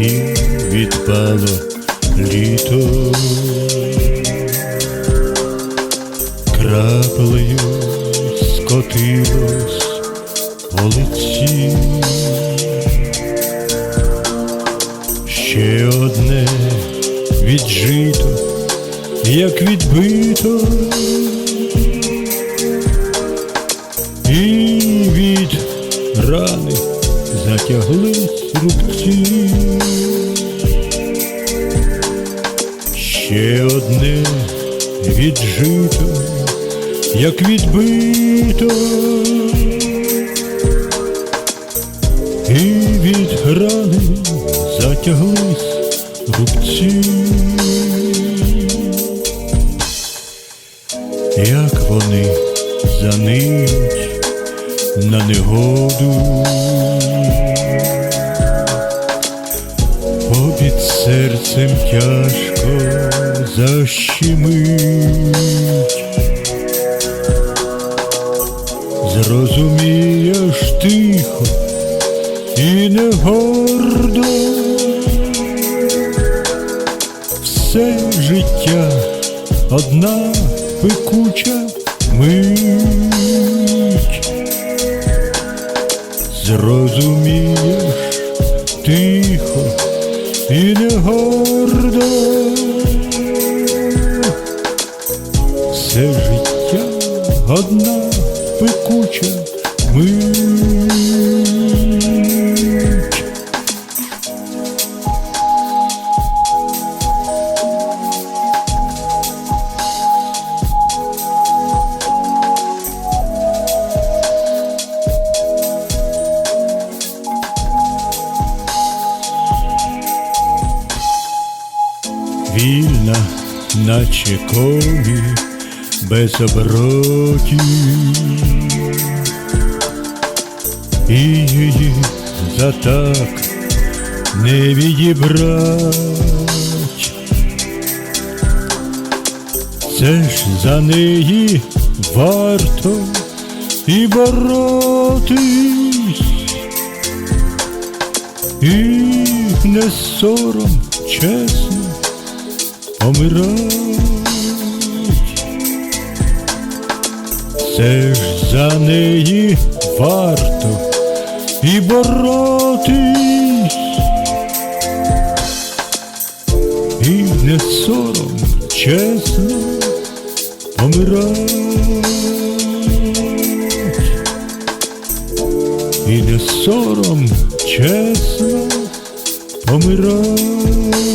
і відпало літо. Краплею скотилось по лиці. Ще одне віджито, як відбито, і від рани затяглись рубці. Ще одне віджито, як відбито, і від рани затяглись рубці. Як вони заниють на негоду, серцем тяжко защемить. Зрозумієш тихо і не гордо все життя одна пекуча мить. Зрозумієш і не гордо все життя одна пекуча мить. Вільна, наче комі, без оборотів, і її за так не відібрать. Це ж за неї варто і боротись, і не сором чесно помирать. Це ж за неї варто і боротись, і не сором чесно помирать, і не сором чесно помирать.